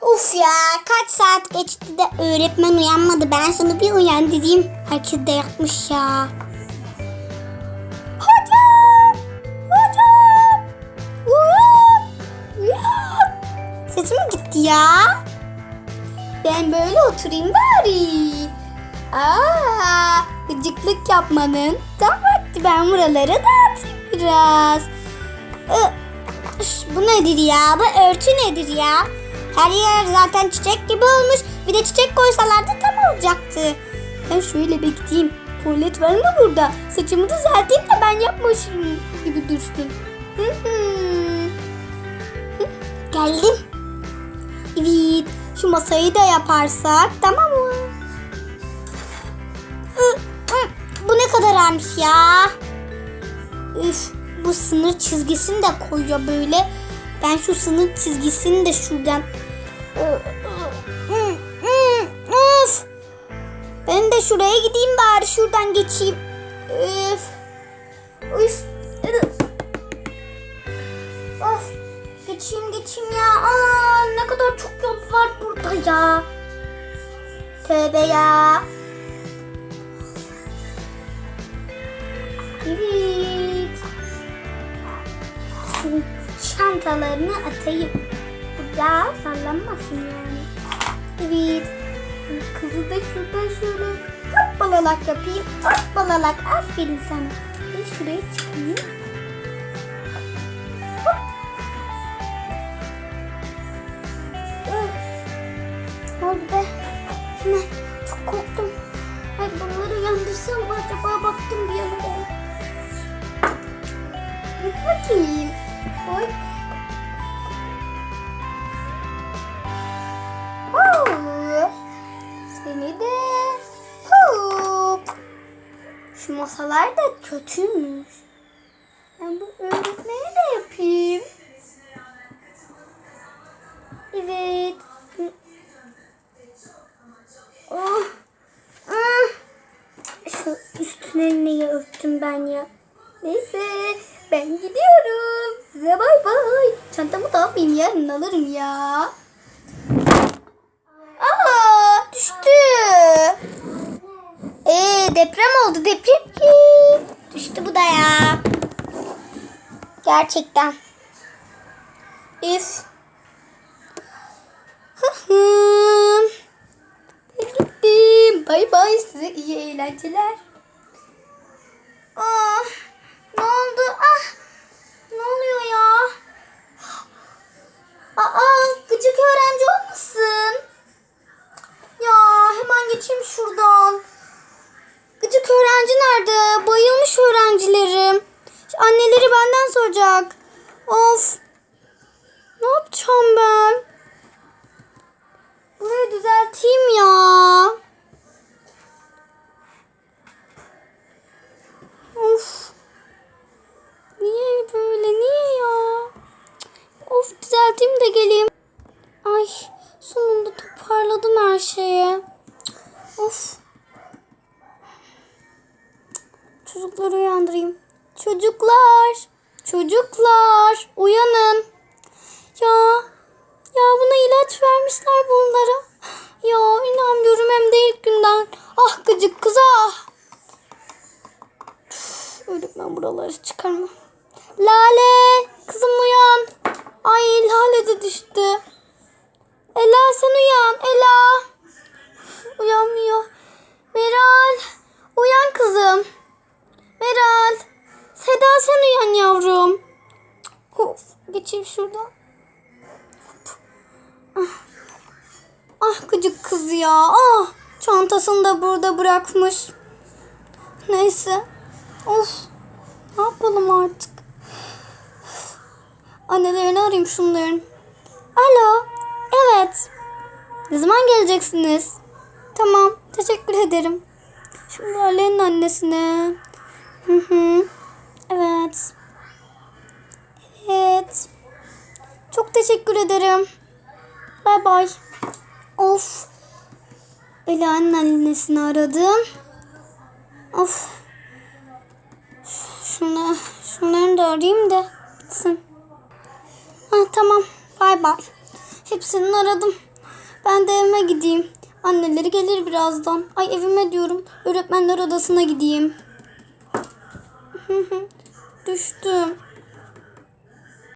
Uf ya kaç saat geçti de öğretmen uyanmadı. Ben sana bir uyan dediğim. Herkes de yatmış ya. Hocam! Hocam! Uyan! Uyan! Sesim gitti ya? Ben böyle oturayım bari. Aa, gıcıklık yapmanın tam vakti. Ben buraları dağıtayım biraz. Üş, Bu nedir ya? Bu örtü nedir ya? Her yer zaten çiçek gibi olmuş. Bir de çiçek koysalardı tam olacaktı. Ben şöyle bekleyeyim. Tuvalet var mı burada? Saçımı düzelteyim de ben yapmışım gibi dursun. Hı hı. Hı, Geldim. Evet. Şu masayı da yaparsak tamam mı? Bu ne kadar ağırmış ya? Üf, bu sınır çizgisini de koyuyor böyle. Ben şu sınır çizgisini de şuradan. Üf. Ben de şuraya gideyim bari şuradan geçeyim. Üf. Üf. Of. Geçeyim geçeyim ya. Aa, ne kadar çok yol var burada ya. Tövbe ya. Evet. Çantalarını atayım. Da sallanmasın yani. Evet. Kızı da şurada şöyle hop balalak yapayım. Hop balalak. Aferin sana. Ben şuraya çıkayım. Hop. Ne çok korktum. Ay bunları uyandırsam mı acaba baktım bir yana. Bakayım. Oy. Oo. Seni de hop. Şu masalar da kötüymüş. Ben bu öğretmeni de yapayım. Evet. Oh. Ah. Şu üstüne niye örttüm ben ya? Neyse ben gidiyorum. Çantamı da almayayım yarın alırım ya. Aa düştü. Ee deprem oldu deprem. Hii. Düştü bu da ya. Gerçekten. Üf. Gittim. Bay bay size iyi eğlenceler. Öğrenci nerede? Bayılmış öğrencilerim. Anneleri benden soracak. Of. Ne yapacağım ben? Burayı düzelteyim ya. Of. Niye böyle? Niye ya? Of düzelteyim de geleyim. Ay sonunda toparladım her şeyi. Of. Çocukları uyandırayım. Çocuklar. Çocuklar. Uyanın. Ya. Ya buna ilaç vermişler bunlara. Ya inanmıyorum hem de ilk günden. Ah gıcık kız ah. Öğretmen buraları çıkarma. Lale kızım uyan. Ay Lale de düştü. Ela sen uyan Ela. Uyanmıyor. Geçeyim şuradan. Ah gıcık kız ya. Ah çantasını da burada bırakmış. Neyse. Of. Ne yapalım artık? Annelerini arayayım şunların. Alo. Evet. Ne zaman geleceksiniz? Tamam. Teşekkür ederim. Şimdi Ali'nin annesine. Hı hı. Evet. Evet. Çok teşekkür ederim. Bay bay. Of. Ela'nın annesini aradım. Of. Şunu, şunları da arayayım da bitsin. Ha, tamam. Bay bay. Hepsini aradım. Ben de evime gideyim. Anneleri gelir birazdan. Ay evime diyorum. Öğretmenler odasına gideyim. Düştüm.